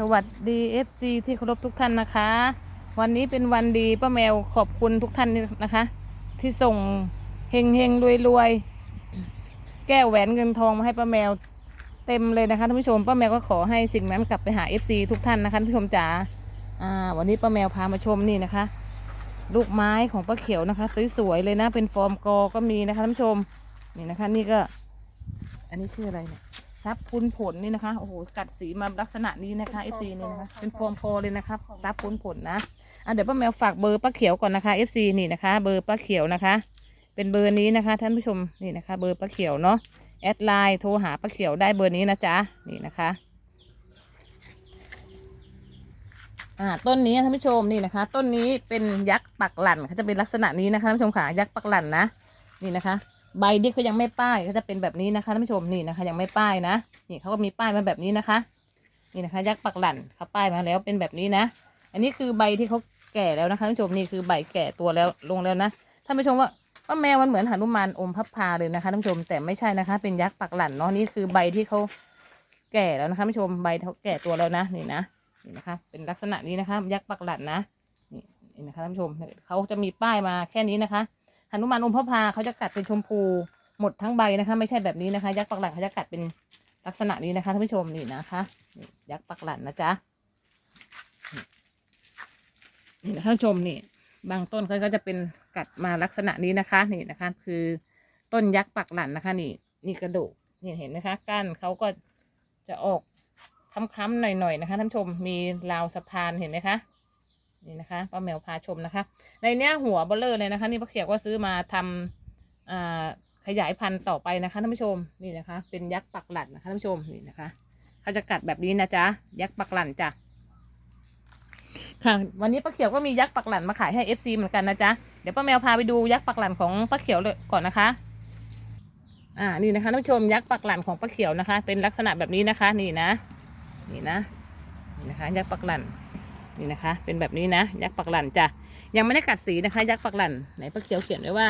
สวัสดี FC ที่เคารพทุกท่านนะคะ วันนี้เป็นวันดีป้าแมวขอบคุณทุกท่านนะคะ ที่ส่งเฮงเฮงรวยรวยแก้วแหวนเงินทองมาให้ป้าแมวเต็มเลยนะคะท่านผู้ชมป้าแมวก็ขอให้สิ่งนั้นกลับไปหา FC ทุกท่านนะคะท่านผู้ชมจ๋าอ่าวันนี้ป้าแมวพามาชมนี่นะคะ ลูกไม้ของป้าเขียวนะคะสวยๆเลยนะเป็นฟอร์มกอก็มีนะคะท่านผู้ชมนี่นะคะ นี่ก็ อันนี้ชื่ออะไรเนี่ย ซับพุนผลนี่นะคะโอ้โหกัดสีมาลักษณะนี้นะคะ FC นี่นะคะเป็นฟอร์มโฟเลยนะครับซับพุนผลนะอะเดี๋ยวป้าแมวฝากเบอร์ป้าเขียวก่อนนะคะ FC นี่นะคะ เบอร์ป้าเขียวนะคะ เป็นเบอร์นี้นะคะ ท่านผู้ชมนี่นะคะ เบอร์ป้าเขียวเนาะแอดไลน์โทรหาป้าเขียวได้เบอร์นี้นะจ๊ะนี่นะคะอ่าต้นนี้ท่านผู้ชมนี่นะคะ ต้นนี้เป็นยักษ์ปักหลั่นเขาจะเป็นลักษณะนี้นะคะท่านผู้ชมค่ะยักษ์ปักหลั่นนะนี่นะคะ ใบที่เขายังไม่ป้ายก็จะเป็นแบบนี้นะคะท่านผู้ชมนี่นะคะ ยังไม่ป้ายนะนี่เขาก็มีป้ายมาแบบนี้นะคะ นี่นะคะ ยักษ์ปักหลั่นเขาป้ายมาแล้วเป็นแบบนี้นะ อันนี้คือใบที่เขาแก่แล้วนะคะท่านผู้ชมนี่คือใบแก่ตัวแล้วลงแล้วนะท่านผู้ชมว่าว่าแมวมันเหมือนหนุมานอมพับพาเลยนะคะท่านผู้ชมแต่ไม่ใช่นะคะ เป็นยักษ์ปักหลั่นเนาะนี่คือใบที่เขาแก่แล้วนะคะท่านผู้ชมใบเขาแก่ตัวแล้วนะนี่นะนี่นะคะ เป็นลักษณะนี้นะคะ ยักษ์ปักหลั่นนะนี่นี่นะคะท่านผู้ชมเขาจะมีป้ายมาแค่นี้นะคะ นุมานอมพระพาเขาจะกัดเป็นชมพูหมดทั้งใบนะคะ ไม่ใช่แบบนี้นะคะ ยักษ์ปักหลันเขาจะกัดเป็นลักษณะนี้นะคะท่านผู้ชมนี่นะคะนี่ยักษ์ปักหลันนะจ๊ะนี่นะท่านผู้ชมนี่บางต้นเขาก็จะเป็นกัดมาลักษณะนี้นะคะนี่นะคะ คือต้นยักษ์ปักหลันนะคะ นี่นี่กระดูกนี่เห็นไหมคะก้านเขาก็จะออกค้ำๆหน่อยๆนะคะท่านผู้ชมมีราวสะพานเห็นไหมคะ นี่นะคะป้าแมวพาชมนะคะ ในเนี้ยหัวเบลเลอร์เลยนะคะ นี่ป้าเขียวก็ซื้อมาทำอ่าขยายพันธุ์ต่อไปนะคะท่านผู้ชมนี่นะคะ เป็นยักษ์ปักหลันนะคะท่านผู้ชมนี่นะคะเขาจะกัดแบบนี้นะจ๊ะยักษ์ปักหลันจ้ะค่ะวันนี้ป้าเขียวก็มียักษ์ปักหลันมาขายให้ FC เหมือนกันนะจ๊ะเดี๋ยวป้าแมวพาไปดูยักษ์ปักหลันของป้าเขียวเลยก่อนนะคะ อ่านี่นะคะท่านผู้ชมยักษ์ปักหลันของป้าเขียวนะคะ เป็นลักษณะแบบนี้นะคะ นี่นะ นี่นะนี่นะคะ ยักษ์ปักหลัน นี่นะคะ เป็นแบบนี้นะ ยักษ์ปักหลันจ้ะยังไม่ได้กัดสีนะคะ ยักษ์ปักหลันไหนป้าเขียวเขียนไว้ว่า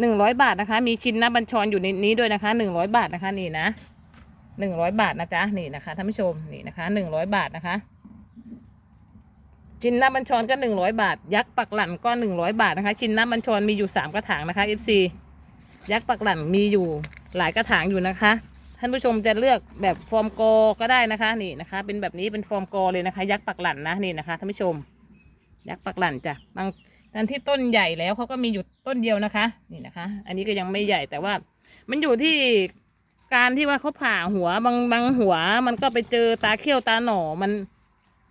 หนึ่งร้อยบาทนะคะ มีชิ้นหน้าบัญชรอยู่ในนี้ด้วยนะคะหนึ่งร้อยบาทนะคะนี่นะหนึ่งร้อยบาทนะจ๊ะนี่นะคะท่านผู้ชมนี่นะคะหนึ่งร้อยบาทนะคะชิ้นหน้าบัญชรก็หนึ่งร้อยบาท ยักษ์ปักหลันก็หนึ่งร้อยบาทนะคะ ชิ้นหน้าบัญชรมีอยู่สามกระถางนะคะ FC ยักษ์ปักหลันมีอยู่หลายกระถางอยู่นะคะ ท่านผู้ชมจะเลือกแบบฟอร์มโกก็ได้นะคะนี่นะคะ เป็นแบบนี้เป็นฟอร์มโกเลยนะคะ ยักษ์ปักหลั่นนะนี่นะคะท่านผู้ชม ยักษ์ปักหลั่นจ้ะบางอันที่ต้นใหญ่แล้วเขาก็มีอยู่ต้นเดียวนะคะนี่นะคะ อันนี้ก็ยังไม่ใหญ่แต่ว่า มันอยู่ที่การที่ว่าเขาผ่าหัวบางบางหัว มันก็ไปเจอตาเขี้ยวตาหน่อมัน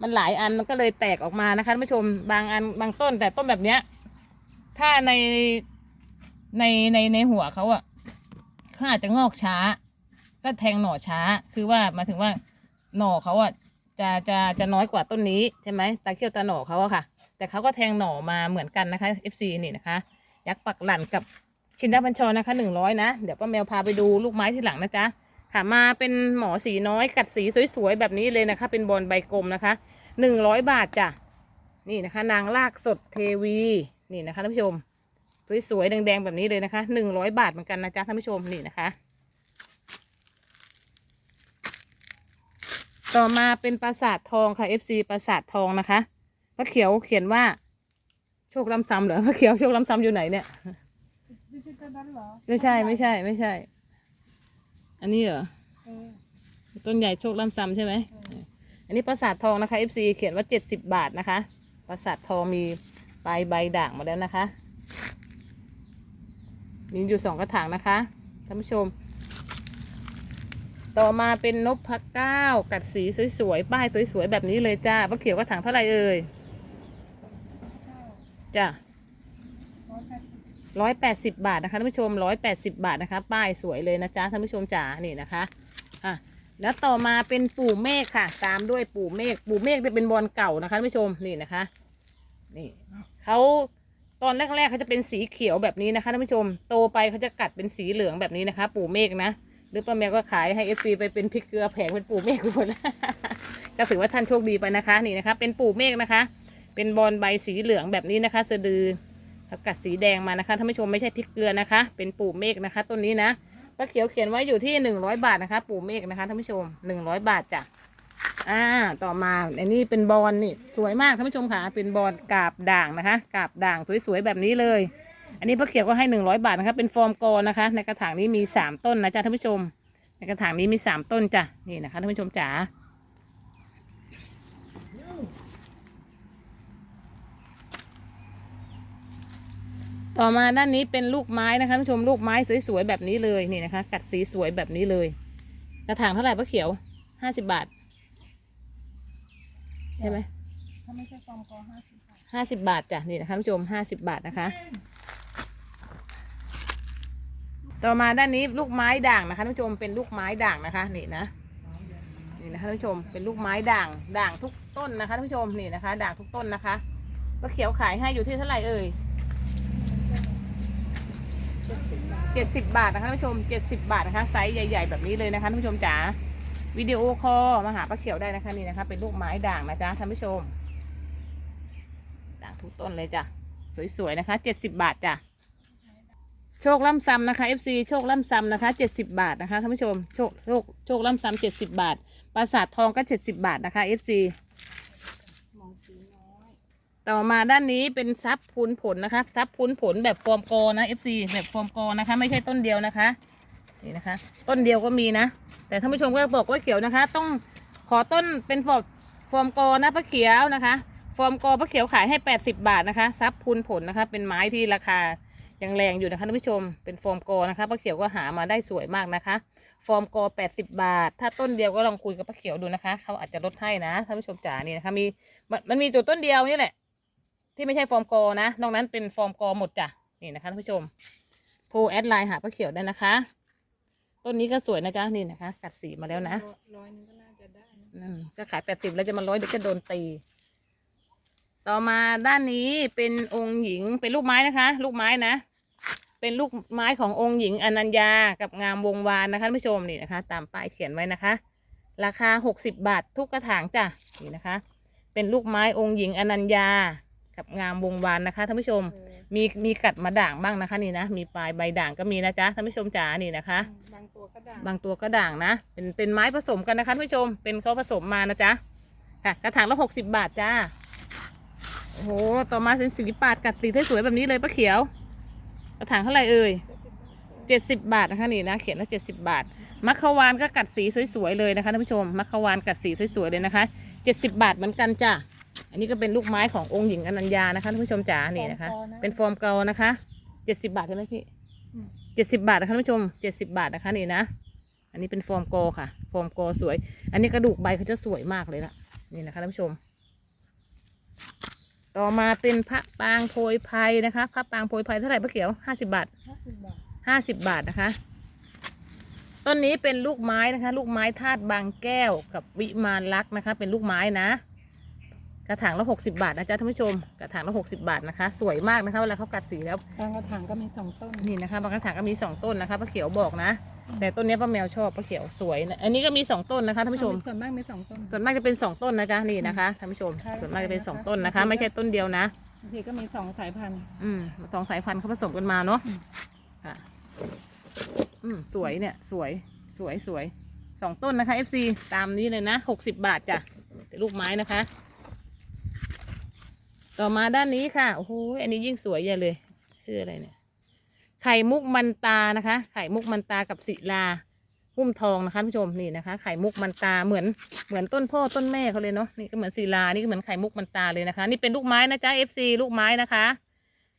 มันหลายอันมันก็เลยแตกออกมานะคะท่านผู้ชมบางอันบางต้นแต่ต้นแบบเนี้ย ถ้าในในในในหัวเขาอะเขาอาจจะงอกช้า ก็แทงหน่อช้า คือว่ามาถึงว่าหน่อเขาอะจะจะจะน้อยกว่าต้นนี้ใช่ไหมตาเขี้ยวตาหน่อเขาอะค่ะ แต่เขาก็แทงหน่อมาเหมือนกันนะคะ FC นี่นะคะ ยักษ์ปักหลั่นกับชินดาบัญชรนะคะหนึ่งร้อยนะ เดี๋ยวป้าแมวพาไปดูลูกไม้ที่หลังนะจ๊ะค่ะมาเป็นหมอสีน้อยกัดสีสวยๆแบบนี้เลยนะคะ เป็นบอลใบกลมนะคะหนึ่งร้อยบาทจ้ะนี่นะคะ นางลากสดเทวีนี่นะคะท่านผู้ชมสวยๆแดงๆแบบนี้เลยนะคะหนึ่งร้อยบาทเหมือนกันนะจ๊ะท่านผู้ชมนี่นะคะ ต่อมาเป็นปราสาททองค่ะ FC ปราสาททองนะคะพระเขียวเขียนว่าโชคลำซ้ำเหรอพระเขียวโชคลำซ้ำอยู่ไหนเนี่ยไม่ใช่ไม่ใช่ไม่ใช่ อันนี้เหรอต้นใหญ่โชคลำซ้ำใช่ไหมอันนี้ปราสาททองนะคะ FC เขียนว่าเจ็ดสิบบาทนะคะปราสาททองมีปลายใบด่างมาแล้วนะคะมีอยู่สองกระถางนะคะท่านผู้ชม ต่อมาเป็นนบพพเก้ากัดสีสวยๆ ป้ายสวยๆ แบบนี้เลยจ้าป้าเขียวกระถางเท่าไหร่เอ่ยจ้าร้อยแปดสิบร้อยแปดสิบบาทนะคะท่านผู้ชมร้อยแปดสิบบาทนะคะ ป้ายสวยเลยนะจ๊ะท่านผู้ชมจ๋านี่นะคะอะแล้วต่อมาเป็นปู่เมฆค่ะ ตามด้วยปู่เมฆปู่เมฆจะเป็นบอลเก่านะคะท่านผู้ชมนี่นะคะ นี่เขาตอนแรกๆเขาจะเป็นสีเขียวแบบนี้นะคะท่านผู้ชม โตไปเขาจะกัดเป็นสีเหลืองแบบนี้นะคะ ปู่เมฆนะ หรือป้าแมวก็ขายให้เอฟซีไปเป็นพริกเกลือแผงเป็นปู่เมฆไปหมดก็ถือว่าท่านโชคดีไปนะคะนี่นะคะ เป็นปู่เมฆนะคะ เป็นบอลใบสีเหลืองแบบนี้นะคะสะดือเขากัดสีแดงมานะคะท่านผู้ชมไม่ใช่พริกเกลือนะคะ เป็นปู่เมฆนะคะต้นนี้นะป้าเขียวเขียนไว้อยู่ที่หนึ่งร้อยบาทนะคะ ปู่เมฆนะคะท่านผู้ชมหนึ่งร้อยบาทจ้ะอ่าต่อมาอันนี้เป็นบอลนี่สวยมากท่านผู้ชมค่ะเป็นบอลกาบด่างนะคะ กาบด่างสวยๆแบบนี้เลย อันนี้ป้าเขียวก็ให้หนึ่งร้อยบาทนะคะเป็นฟอร์มกอนะคะ ในกระถางนี้มีสามต้นนะจ๊ะท่านผู้ชม ในกระถางนี้มีสามต้นจ้ะนี่นะคะท่านผู้ชมจ๋าต่อมาด้านนี้เป็นลูกไม้นะคะท่านผู้ชมลูกไม้สวยๆแบบนี้เลยนี่นะคะ กัดสีสวยแบบนี้เลย กระถางเท่าไหร่ป้าเขียวห้าสิบบาทใช่ไหมถ้าไม่ใช่ฟอร์มกอห้าสิบบาทห้าสิบบาทจ้ะนี่นะคะท่านผู้ชมห้าสิบบาทนะคะ ต่อมาด้านนี้ลูกไม้ด่างนะคะท่านผู้ชมเป็นลูกไม้ด่างนะคะนี่นะนี่นะคะท่านผู้ชมเป็นลูกไม้ด่างด่างทุกต้นนะคะท่านผู้ชมนี่นะคะ ด่างทุกต้นนะคะป้าเขียวขายให้อยู่ที่เท่าไหร่เอ่ยเจ็ดสิบบาทเจ็ดสิบบาทนะคะท่านผู้ชมเจ็ดสิบบาทนะคะไซส์ใหญ่ ๆ แบบนี้เลยนะคะท่านผู้ชมจ๋าวิดีโอคอลมาหาป้าเขียวได้นะคะนี่นะคะ เป็นลูกไม้ด่างนะจ๊ะท่านผู้ชม ด่างทุกต้นเลยจ้ะสวยๆนะคะเจ็ดสิบบาทจ้ะ โชคล่ำซ้ำนะคะ FC โชคล่ำซ้ำนะคะเจ็ดสิบบาทนะคะท่านผู้ชมโชคโชคโชคล่ำซ้ำเจ็ดสิบบาทปราสาททองก็เจ็ดสิบบาทนะคะ FC ต่อมาด้านนี้เป็นซับพูนผลนะคะซับพูนผลแบบฟอร์มกอนะ FC แบบฟอร์มกอนะคะ ไม่ใช่ต้นเดียวนะคะนี่นะคะ ต้นเดียวก็มีนะ แต่ท่านผู้ชมก็บอกว่าเขียวนะคะ ต้องขอต้นเป็นฟอร์มฟอร์มกอนะป้าเขียวนะคะ ฟอร์มกอป้าเขียวขายให้ 80 บาทนะคะซับพูนผลนะคะ เป็นไม้ที่ราคา ยังแรงอยู่นะคะท่านผู้ชมเป็นฟอร์มกอนะคะป้าเขียวก็หามาได้สวยมากนะคะ ฟอร์มกอ 80 บาท ถ้าต้นเดียวก็ลองคุยกับป้าเขียวดูนะคะ เขาอาจจะลดให้นะท่านผู้ชมจ๋านี่นะคะมีมันมันมีตัวต้นเดียวนี่แหละ ที่ไม่ใช่ฟอร์มกอนะนอกนั้นเป็นฟอร์มกอหมดจ้ะนี่นะคะท่านผู้ชมโทรแอดไลน์หาป้าเขียวได้นะคะ ต้นนี้ก็สวยนะจ๊ะนี่นะคะ กัดสีมาแล้วนะร้อยหนึงก็น่าจะได้นะอืมก็ขายแปดสิบแล้วจะมาร้อยเดี๋ยวจะโดนตีต่อมาด้านนี้เป็นองค์หญิงเป็นลูกไม้นะคะ ลูกไม้นะ เป็นลูกไม้ขององค์หญิงอนัญญากับงามวงวานนะคะท่านผู้ชมนี่นะคะ ตามป้ายเขียนไว้นะคะ ราคาหกสิบบาททุกกระถางจ้ะนี่นะคะ เป็นลูกไม้องค์หญิงอนัญญากับงามวงวานนะคะท่านผู้ชมเออมีมีกัดมาด่างบ้างนะคะนี่นะมีปลายใบด่างก็มีนะจ๊ะท่านผู้ชมจ๋านี่นะคะ บางตัวก็ด่างบางตัวก็ด่างนะ เป็นเป็นไม้ผสมกันนะคะท่านผู้ชม เป็นเขาผสมมานะจ๊ะค่ะกระถางละหกสิบบาทจ้าโอ้โหต่อมาเป็นสีปาดกัดสีสวยๆแบบนี้เลยป้าเขียว กระถางเท่าไหร่เอ่ยเจ็ดสิบบาทนะคะนี่นะเขียนว่าเจ็ดสิบบาท มัคควานก็กัดสีสวยๆเลยนะคะท่านผู้ชม มัคควานกัดสีสวยๆเลยนะคะเจ็ดสิบบาทเหมือนกันจ้ะ อันนี้ก็เป็นลูกไม้ขององค์หญิงอนัญญานะคะท่านผู้ชมจ๋านี่นะคะ เป็นฟอร์มเกานะคะเจ็ดสิบาทใช่ไหมพี่เจ็ดสิบาทนะคะท่านผู้ชมเจ็ดสิบาทนะคะนี่นะ อันนี้เป็นฟอร์มโกค่ะ ฟอร์มโกสวย อันนี้กระดูกใบเขาจะสวยมากเลยล่ะ นี่นะคะท่านผู้ชม ต่อมาเป็นพระปางโพยไพรนะคะพระปางโพยไพรเท่าไหร่ป้าเขียวห้าสิบบาทห้าสิบบาทนะคะต้นนี้เป็นลูกไม้นะคะ ลูกไม้ธาตุบางแก้วกับวิมานลักษณ์นะคะ เป็นลูกไม้นะ กระถางละหกสิบาทนะจ๊ะท่านผู้ชม กระถางละหกสิบาทนะคะ สวยมากนะคะเวลาเขากัดสีแล้ว บางกระถางก็มีสองต้น นี่นะคะบางกระถางก็มีสองต้นนะคะป้าเขียวบอกนะ แต่ต้นนี้ป้าแมวชอบป้าเขียวสวยนะอันนี้ก็มีสองต้นนะคะท่านผู้ชม ส่วนมากมีสองต้น ส่วนมากจะเป็นสองต้นนะจ๊ะนี่นะคะท่านผู้ชมค่ะส่วนมากจะเป็นสองต้นนะคะ ไม่ใช่ต้นเดียวนะ บางทีก็มีสองสายพันธุ์ อืมสองสายพันธุ์เขาผสมกันมาเนาะอืม ค่ะอืมสวยเนี่ย สวยสวยสวยสองต้นนะคะ FC ตามนี้เลยนะหกสิบบาทจ้ะเป็นลูกไม้นะคะ ต่อมาด้านนี้ค่ะโอ้โหอันนี้ยิ่งสวยใหญ่เลยชื่ออะไรเนี่ย ไข่มุกมันตานะคะ ไข่มุกมันตากับศิลาหุ้มทองนะคะท่านผู้ชมนี่นะคะ ไข่มุกมันตาเหมือนเหมือนต้นพ่อต้นแม่เขาเลยเนาะนี่ก็เหมือนศิลานี่ก็เหมือนไข่มุกมันตาเลยนะคะ นี่เป็นลูกไม้นะจ๊ะ FC ลูกไม้นะคะ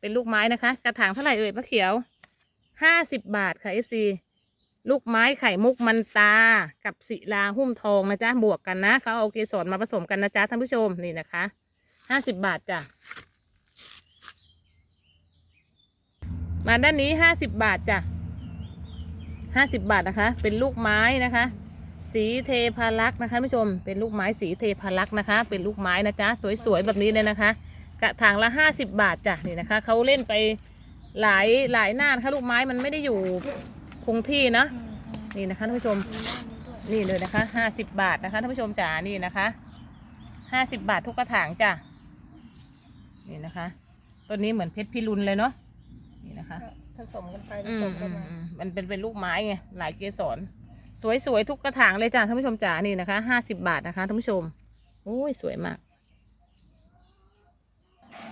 เป็นลูกไม้นะคะ กระถางเท่าไหร่เอ่ยป้าเขียวห้าสิบบาทค่ะ FC ลูกไม้ไข่มุกมันตา กับศิลาหุ้มทองนะจ๊ะบวกกันนะเขาเอาเกสรมาผสมกันนะจ๊ะท่านผู้ชมนี่นะคะ ห้าสิบบาทจ้ะ มาด้านนี้ห้าสิบบาทจ้ะห้าสิบบาทนะคะ เป็นลูกไม้นะคะ สีเทพารักษ์นะคะท่านผู้ชม เป็นลูกไม้สีเทพารักษ์นะคะ เป็นลูกไม้นะจ๊ะสวยๆแบบนี้เลยนะคะ กระถางละห้าสิบบาทจ้ะนี่นะคะเขาเล่นไปหลายหลายหน้านะคะลูกไม้มันไม่ได้อยู่คงที่นะนี่นะคะท่านผู้ชมนี่เลยนะคะห้าสิบบาทนะคะท่านผู้ชมจ๋านี่นะคะห้าสิบบาททุกกระถางจ้ะ นี่นะคะต้นนี้เหมือนเพชรพิรุณเลยเนาะนี่นะคะก็ผสมกันไปผอืสมมอืกันมมาอืมมันเป็นเป็นลูกไม้ไงหลายเกสรสวยๆทุกกระถางเลยจ้ะท่านผู้ชมจ๋านี่นะคะห้าสิบบาทนะคะท่านผู้ชมโอ้ยสวยมาก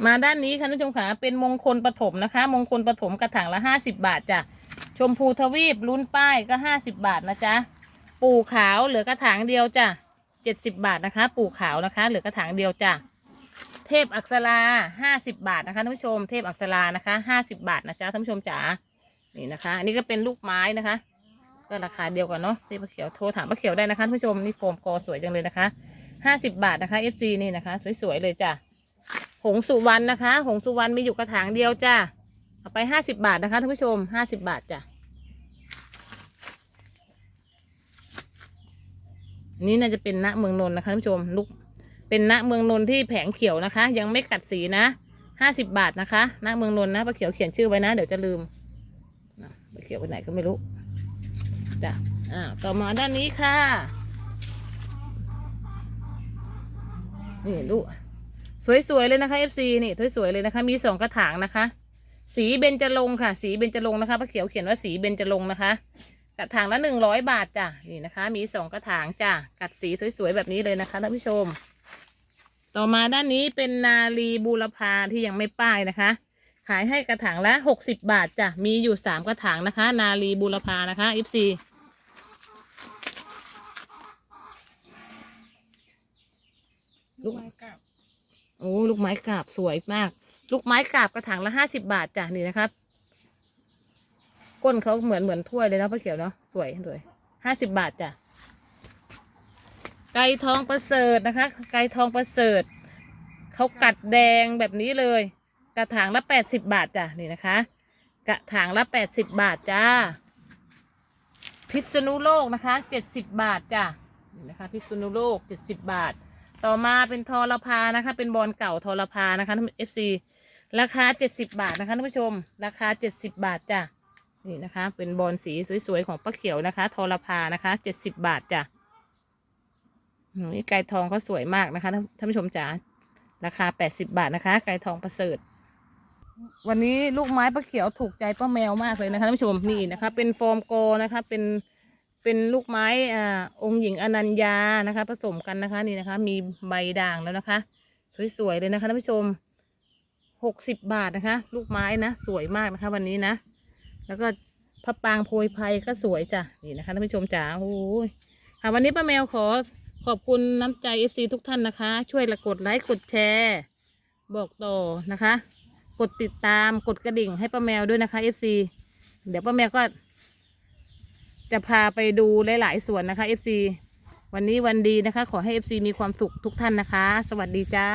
มาด้านนี้ค่ะท่านผู้ชมค่ะเป็นมงคลปฐมนะคะ มงคลปฐมกระถางละห้าสิบบาทจ้ะชมพูทวีปลุ้นป้ายก็ห้าสิบบาทนะจ๊ะปู่ขาวเหลือกระถางเดียวจ้ะเจ็ดสิบบาทนะคะ ปู่ขาวนะคะ เหลือกระถางเดียวจ้ะ เทพอักษราห้าสิบบาทนะคะท่านผู้ชม เทพอักษรานะคะห้าสิบบาทนะจ๊ะท่านผู้ชมจ๋านี่นะคะ อันนี้ก็เป็นลูกไม้นะคะ ก็ราคาเดียวกันเนาะที่ป้าเขียวโทรถามป้าเขียวได้นะคะท่านผู้ชมนี่โฟมกอสวยจังเลยนะคะห้าสิบบาทนะคะ FC นี่นะคะสวยๆเลยจ้ะหงสุวรรณนะคะ หงสุวรรณมีอยู่กระถางเดียวจ้าเอาไปห้าสิบาทนะคะท่านผู้ชมห้าสิบาทจ้ะอันนี่น่าจะเป็นณเมืองนนท์นะคะท่านผู้ชมลูก เป็นณเมืองนนท์ที่แผงเขียวนะคะ ยังไม่กัดสีนะห้าสิบาทนะคะณเมืองนนท์นะป้าเขียวเขียนชื่อไว้นะเดี๋ยวจะลืมป้าเขียวไปไหนก็ไม่รู้จ้ะอ่าต่อมาด้านนี้ค่ะนี่ลูกสวยๆเลยนะคะ FC นี่สวยๆเลยนะคะ มีสองกระถางนะคะ สีเบญจรงค์ค่ะ สีเบญจรงค์นะคะพระเขียวเขียนว่าสีเบญจรงค์นะคะ กระถางละหนึ่งร้อยบาทจ้ะนี่นะคะ มีสองกระถางจ้ะกัดสีสวยๆแบบนี้เลยนะคะท่านผู้ชม ต่อมาด้านนี้เป็นนาลีบูรพาที่ยังไม่ป้ายนะคะ ขายให้กระถางละหกสิบบาทจ้ะมีอยู่สามกระถางนะคะ นาลีบูรพานะคะ FC ลูกไม้กับโอ้ลูกไม้กาบสวยมาก ลูกไม้กาบกระถางละห้าสิบาทจ้ะนี่นะครับ ก้นเขาเหมือนเหมือนถ้วยเลยเนาะป้าเขียวเนาะสวยสวยห้าสิบาทจ้ะ ไก่ทองประเสริฐนะคะ ไก่ทองประเสริฐเขากัดแดงแบบนี้เลย กระถางละแปดสิบบาทจ้ะนี่นะคะ กระถางละแปดสิบบาทจ้า พิษณุโลกนะคะเจ็ดสิบบาทจ้ะนี่นะคะ พิษณุโลกเจ็ดสิบบาท ต่อมาเป็นทอรพานะคะ เป็นบอลเก่าทอรพานะคะท่าน FC ราคาเจ็ดสิบาทนะคะท่านผู้ชม ราคาเจ็ดสิบาทจ้ะนี่นะคะ เป็นบอลสีสวยๆของป้าเขียวนะคะ ทอรพานะคะเจ็ดสิบาทจ้ะ นี่ไก่ทองเขาสวยมากนะคะท่านผู้ชมจ๋าราคาแปดสิบาทนะคะ ไก่ทองประเสริฐ วันนี้ลูกไม้ป้าเขียวถูกใจป้าแมวมากเลยนะคะท่านผู้ชมนี่นะคะ เป็นโฟมโกนะคะ เป็นเป็นลูกไม้อ่าองค์หญิงอนัญญานะคะ ผสมกันนะคะนี่นะคะ มีใบด่างแล้วนะคะสวยๆเลยนะคะท่านผู้ชมหกสิบบาทนะคะ ลูกไม้นะสวยมากนะคะ วันนี้นะ แล้วก็พระปางโพยไพรก็สวยจ้ะนี่นะคะท่านผู้ชมจ๋าโอ้ยค่ะวันนี้ป้าแมวขอ ขอบคุณน้ำใจเอฟซีทุกท่านนะคะ ช่วยละกดไลค์กดแชร์ บอกต่อนะคะ กดติดตามกดกระดิ่งให้ป้าแมวด้วยนะคะ FC เดี๋ยวป้าแมวก็ จะพาไปดูหลายๆส่วนนะคะ FC วันนี้วันดีนะคะ ขอให้ FC มีความสุขทุกท่านนะคะ สวัสดีจ้า